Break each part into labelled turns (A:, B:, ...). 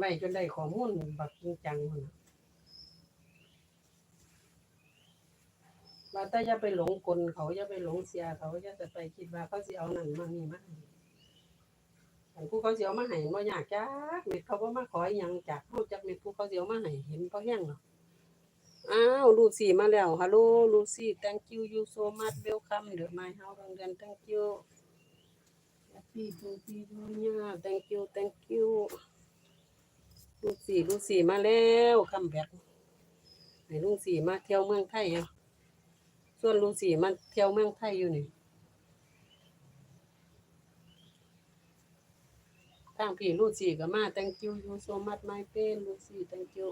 A: ไว้จนได้ข้อมูลบักจริงจังพุ่นว่าแต่อย่าไปหลงกลเขาอย่าไปหลงเสียเขาอย่าจะไปคิดว่าเขาสิเอานั่นมานี่มาให้อันผู้เขาเสิเอามาให้บ่ยากจักเม็ดเขาบ่มาขออีหยังจากเฮาจักเม็ดผู้เขาเสิเอามาให้เห็นบ่แห้งหรอกอ้าวลูซี่มาแล้วฮัลโหลลูซี่ thank you you so much welcome เด้อ my house โรงเรียน thank you happy birthday เนี่ย thank you thank you ลูซี่ลูซี่มาแล้วคัมแบ็กให้ลุงสี่มาเที่ยวเมืองไทยอะส่วนลุงสี่มาเที่ยวเมืองไทยอยู่นี่ทางพี่ลูซี่ก็มา thank you you so much my friend ลูซี่ thank you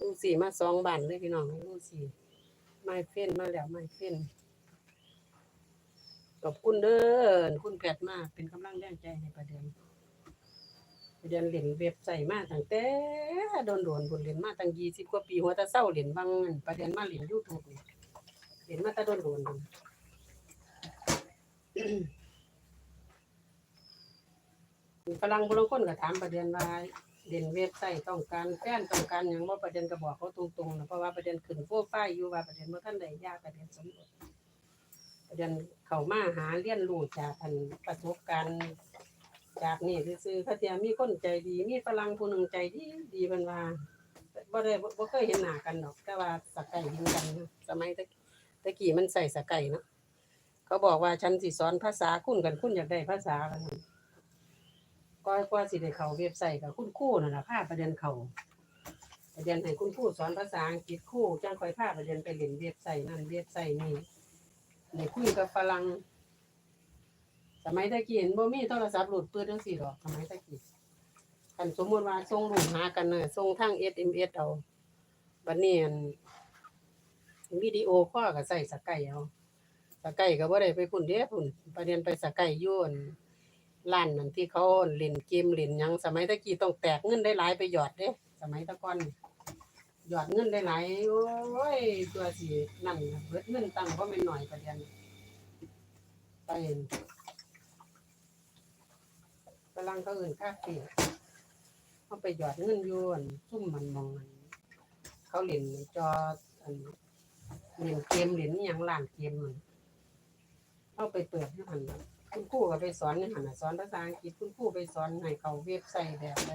A: ลูซี่มาสองบ้านเลยพี่น้องลูซี่ my friend มาแล้ว my friend ขอบคุณเด้อคุณแพทมาเป็นกำลังแรงใจให้ประเด็น เรียนเล่นเว็บใส่มาตั้งแต่โดนโดนผลเรียนมาตั้งยี่สิบกว่าปีหัวตะเศร้าเรียนบางอันประเด็นมาเรียนยูทูบนี่เรียนมาตะโดนโดนพุ่นฝรั่งบางคนก็ถามประเด็นว่าเรียนเว็บใส่ต้องการแฟนต้องการหยังบ่าประเด็นก็บอกเขาตรงๆนะเพราะว่าประเด็นขึ้นโปรไฟล์อยู่ว่าประเด็นบ่ทันได้ยากประเด็นสมรสประเด็นเขามาหาเรียนรู้จากอันประสบการณ์ จากนี่ซื่อๆเขาเทียมีคนใจดี มีฝรั่งผู้หนึ่งใจดีดีเป็นว่าบ่ได้บ่บ่เคยเห็นหน้ากันดอก แต่ว่าสกไก่เห็นกันนะสมัยตะตะกี้มันใส่สกไก่เนาะเขาบอกว่าฉันสิสอนภาษาคุณกันคุณอยากได้ภาษากันก็กว่าสิได้เข้าเว็บไซต์กับคุณครูนั่นล่ะพาประเด็นเขาประเด็นให้คุณครูสอนภาษาอังกฤษครูจังคอยพาประเด็นไปเล่นเว็บไซต์นั่นเว็บไซต์นี่ได้คุยกับฝรั่ง สมัยตะกี้เห็นบ่มีโทรศัพท์หลุดปืนจังซี่ดอกสมัยตะกี้คันสมมุติว่าส่งรูปหากันน่ะส่งทาง SMS เอาบัดนี้อันวิดีโอคอลก็ใส่สกายเอาสกายก็บ่ได้ไปพุ่นเด้พุ่นประเด็นไปสกายอยู่อั่นร้านนั่นที่เขาเล่นเกมเล่นหยังสมัยตะกี้ต้องแตกเงินได้หลายไปหยอดเด้สมัยตะก่อนหยอดเงินได้หลายโอ้ยตัวสินั่นเบิดเงินตังค์บ่แม่นน้อยประเด็นไป กำลังเขาเอื่นค่าเสียเขาไปหยอดเงินอยวนซุ่มมันมองมันเขาเล่นจออันเล่นเกมเล่นอหย่างล่านเกมมันเขาไปเปิดที่หันคุณครูก็ไปสอนในหันสอนภาษาอังกฤษคุณครูไปสอนให้เขาเว็บไซต์แบบใด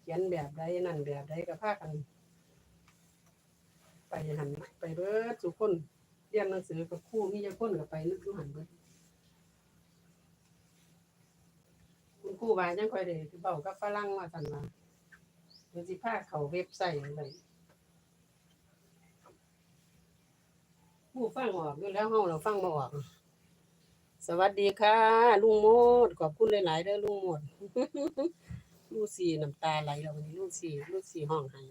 A: เขียนแบบใดนั่นแบบใดก็พากันไปหันไปเบิดสุกคนเรียนหนังสือกับครูมีจะคนก็ไปนึกอยู่หันเบิด คุณครูว่าจังค่อยได้เว้ากับฝรั่งว่าซั่นว่าเดี๋ยวสิพาเข้าเว็บไซต์อะไรผู้ฟังออกอยู่แล้วเฮาเราฟังบ่ออกสวัสดีค่ะ ลุงโมดขอบคุณหลายๆเด้อลุงโมดลูซีน้ำตาไหลแล้ววันนี้ลูซีลูซีห้องไห้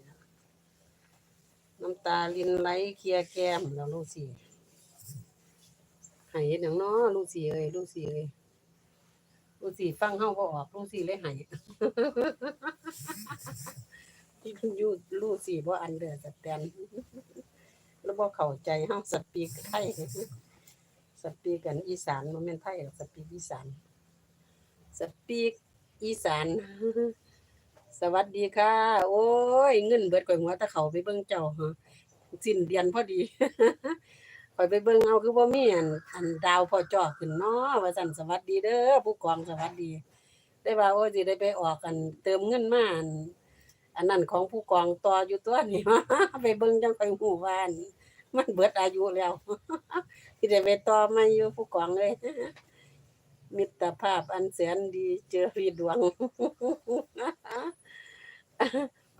A: น้ำตาลินไหลเคลียแก้มแล้วลูซีให้เฮ็ดหยังเนาะลูซีเอ้ยลูซีเอ้ย ลูกสี่ฟังเฮาบ่ออกลูกสี่เลยใหาย ยูลูกสี่บ่อันเดือร์สแตนแล้วบ่เข้าใจเฮาสปีกไทยสปีกกันอีสานบ่แม่นไทยหรอกสปีกอีสานสปีกอีสาน สวัสดีค่ะ โอ้ย เงินเบิดก่อยหัวตะเขาไปเบิ่งเจ้าฮะสิ้นเดือนพอดี อยไปเบิ่งเอาคือบ่มีอันอันดาวพอจอขึ้นเนาะว่าซั่นสวัสดีเด้อผู้กองสวัสดี ได้ว่าโอ้ยสิได้ไปออกกัน เติมเงินมาอันอันนั้นของผู้กองต่ออยู่ตัวนี่ไปเบิ่งจังไปฮู้ว่าน มันเบิดอายุแล้วสิได้ไปต่อมาอยู่ผู้กองเลยมิตรภาพอันแสนดีเจอรีดวง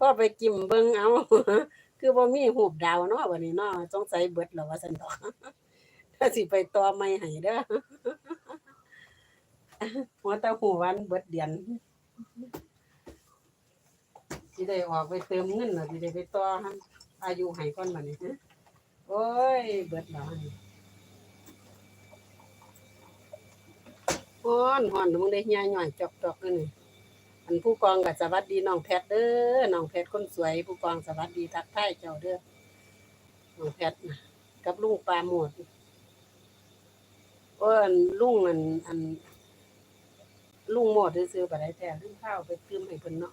A: ก็ไปจิ้มเบิ่งเอา คือบ่มีหูบดาวเนาะวันนี้เนาะสงสัยเบิดแล้วว่าซั่นดอกถ้าสิไปต่อใหม่ให้เด้อหัวตาหูวันเบิดเดือนสิได้ออกไปเติมเงินน่ะสิได้ไปต่ออายุให้ก่อนบัดนี้ฮะโอ้ย เบิดแล้วหั่นฮ้อนฮ้อนมึงได้เหี่ยย่อยจอกๆนั่นนี่ ผู้กองกับสวัสดีน้องแพทย์เด้อน้องแพทย์คนสวย ผู้กองสวัสดีทักทายเจ้าเด้อน้องแพทย์น่ะกับลุงปลาหมดเออลุงอันอันลุงหมดซื้อไปได้แท้ลุงข้าวไปตื้มให้เพิ่นเนาะ